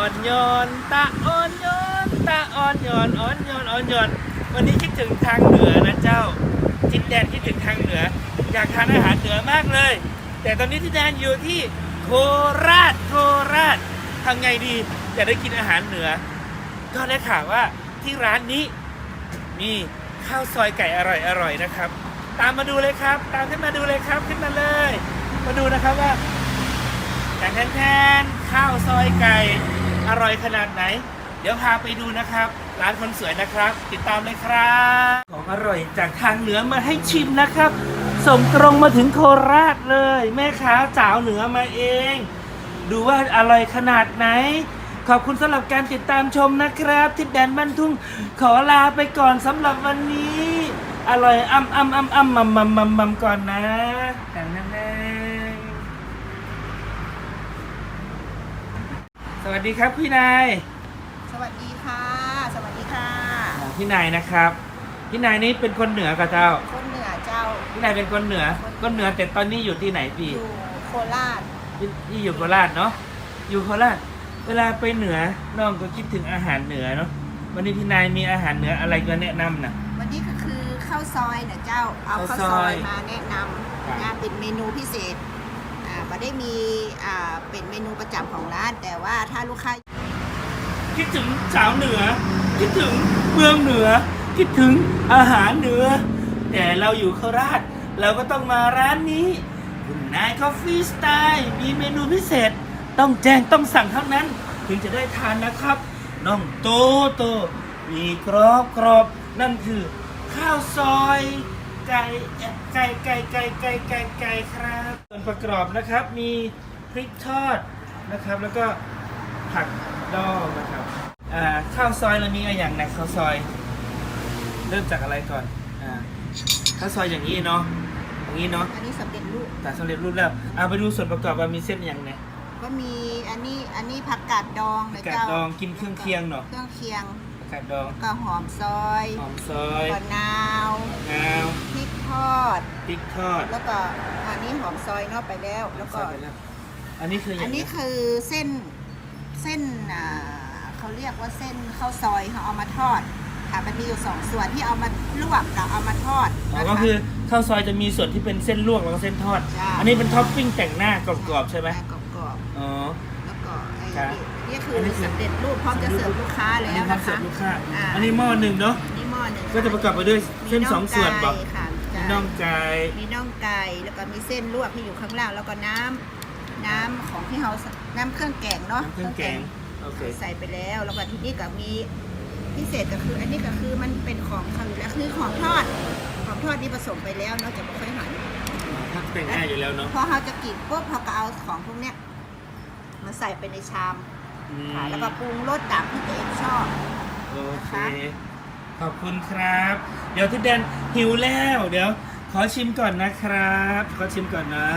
อนโยนตะอ่อนโยนตะอ่อนโยนอ่อนโยนอ่อนโยนวันนี้คิดถึงทางเหนือนะเจ้าทิดแดนคิดถึงทางเหนือ อยากทานอาหารเหนือมากเลย แต่ตอนนี้ทิดแดนอยู่ที่โคราชโคราชทำไงดีจะได้กินอาหารเหนือ ก็ได้ข่าวว่าที่ร้านนี้มีข้าวซอยไก่อร่อยๆนะครับ ตามมาดูเลยครับ ตามขึ้นมาดูเลยครับขึ้นมาเลย มาดูนะครับว่าแทนแทนข้าวซอยไก่ อร่อยขนาดไหน เดี๋ยวพาไปดูนะครับ ร้านคนสวยนะครับ ติดตามเลยครับ ของอร่อยจากทางเหนือมาให้ชิมนะครับ ส่งตรงมาถึงโคราชเลย แม่ค้าสาวเหนือมาเอง ดูว่าอร่อยขนาดไหน ขอบคุณสำหรับการติดตามชมนะครับทิดแดนบ้านทุ่ง ขอลาไปก่อนสำหรับวันนี้ อร่อยอ้ำอ้ำอ้ำอ้ำมัมมัมมัมมัมก่อนนะแต่งแน่ๆส วัสดีครับพี่นายสวัสดีค่ะ สวัสดีค่ะอ่าพี่นายนะครับ พี่นายนี่เป็นคนเหนือกับเจ้า คนเหนือเจ้า พี่นายเป็นคนเหนือ คนเหนือแต่ตอนนี้อยู่ที่ไหนพี่อยู่โคราชพี่พี่อยู่โคราชเนาะ อยู่โคราช เวลาไปเหนือน้องก็คิดถึงอาหารเหนือเนาะ วันนี้พี่นายมีอาหารเหนืออะไรก็แนะนำนะ วันนี้ก็คือข้าวซอยนะเจ้า เอาข้าวข้าวซซออยยมาแนะนครับำงานเป็นเมนูพิเศษอ่า ไม่ได้มีเป็นเมนูประจำของร้าน แต่ว่าถ้าลูกค้าคิดถึงสาวเหนือ คิดถึงเมืองเหนือ คิดถึงอาหารเหนือ แต่เราอยู่โคราช เราก็ต้องมาร้านนี้ คุณนายคอฟฟี่สไตล์มีเมนูพิเศษ ต้องแจ้งต้องสั่งเท่านั้น ถึงจะได้ทานนะครับน้องโตโตมีกรอบกรอบนั่นคือข้าวซอยไก่ไก่ไก่ไก่ไก่ไก่ไก่ครับ ประกอบนะครับ มีพริกทอดนะครับ แล้วก็ผักดองนะครับอ่าข้าวซอยเรามีอะไรอย่างไหนข้าวซอย เริ่มจากอะไรก่อนอ่าข้าวซอยอย่างนี้เนาะอย่างนี้เนาะอันนี้สำเร็จรูปแต่สำเร็จรูปแล้วเอาไปดูส่วนประกอบว่ามีเส้นอย่างไงก็มีอันนี้อันนี้ผักกาดดองผันะกกาดเจ้าดองกินเครื่องเคียงเนาะเครื่องเคียงผักกาดดองก็หอมซอยหอมซอยก็นาว งาว พริกทอด พริกทอดแล้วก็อันนี้หอมซอยเนอกไปแล้ว แล้วก็ ใส่ไปแล้วอันนี้คือออัย่านงนี้คือเส้นเส้นอ่าเขาเรียกว่าเส้นข้าวซอยเขาเอามาทอดค่ะมันมีอยู่สองส่วนที่เอามาลวกกับเอามาทอดอ๋อนะคะก็คือข้าวซอยจะมีส่วนที่เป็นเส้นลวกแล้วก็เส้นทอด ใช่ อันนี้เป็นท็อปปิ้งแต่งหน้ากรอบๆใช่ไหมกรอบกรอบอ๋อ ๆแล้วก็ไอ้ครับนี่นี่คืออันนี้คือ สำเร็จรูปพร้อมจะเสิร์ฟลูกค้าอันแล้นี้วทำนะเสิร์คะฟลูกค้าอ่า อันนี้หม้อหนึ่งเนาะ นี่หม้อหนึ่งก็จะประกอบไปด้วยเส้นมีสองส่วนบอกไก่ค่ะมี น่องไก่มีน่องไก่แล้วก็มีเส้นลวกที่อยู่ข้างล่างแล้วก็น้ำน้ำของที่เราน้ำเครื่องแกงเนาะน้ำเครื่องแกงโอเคใส่ไปแล้วแล้วก็ที่นี่ก็มีพิเศษก็คือ อันนี้ก็คือมันเป็นของเขาอยู่แล้วคือของทอดของทอดนี่ผสมไปแล้วเนาะจะไม่ค่อยหันถ้าแต่งหน้าอยู่แล้วเนาะพอเราจะกินปุ๊บเราก็เอาของพวกเนี้ยมาใส่ไปในชามอืมค่ะแล้วก็ปรุงรสตามที่ตัวเองชอบ โอเคนะคะ ขอบคุณครับ เดี๋ยวที่แดนหิวแล้ว เดี๋ยว ขอชิมก่อนนะครับ ขอชิมก่อนนะ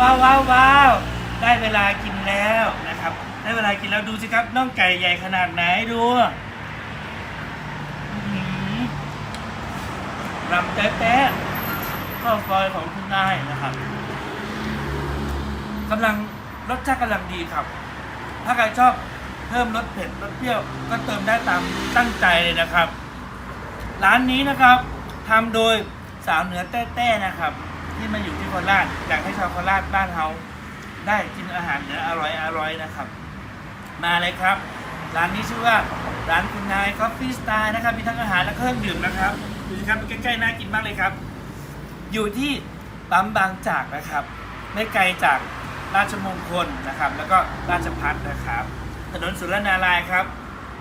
ว้าวว้าววาวได้เวลากินแล้วนะครับ ได้เวลากินแล้วดูสิครับน่องไก่ใหญ่ขนาดไหนดูอื้อหือลำแต๊ะข้าวซอยของคุณนายนะครับกำลังรสชาติกำลังดีครับ ถ้าใครชอบเพิ่มรสเผ็ดรสเปรี้ยว ก็เติมได้ตามตั้งใจเลยนะครับ ร้านนี้นะครับทำโดยสาวเหนือแต้ๆนะครับ ที่มาอยู่ที่โคราชอยากให้ชาวโคราชบ้านเฮาได้กินอาหารเหนืออร่อยอร่อยนะครับ มาเลยครับ ร้านนี้ชื่อว่าร้านคุณนายคอฟฟี่สไตล์นะครับ มีทั้งอาหารและเครื่องดื่มนะครับดูสิครับใกล้ๆน่ากินมากเลยครับ อยู่ที่ปั๊มบางจากนะครับ ไม่ไกลจากราชมงคลนะครับ แล้วก็ราชพัฒนะครับ ถนนสุรนารายครับ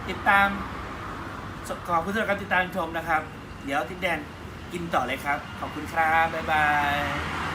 ติดตาม ขอบคุณสำหรับการติดตามชมนะครับ เดี๋ยวทิดแดนกินต่อเลยครับ ขอบคุณครับ บ๊ายบาย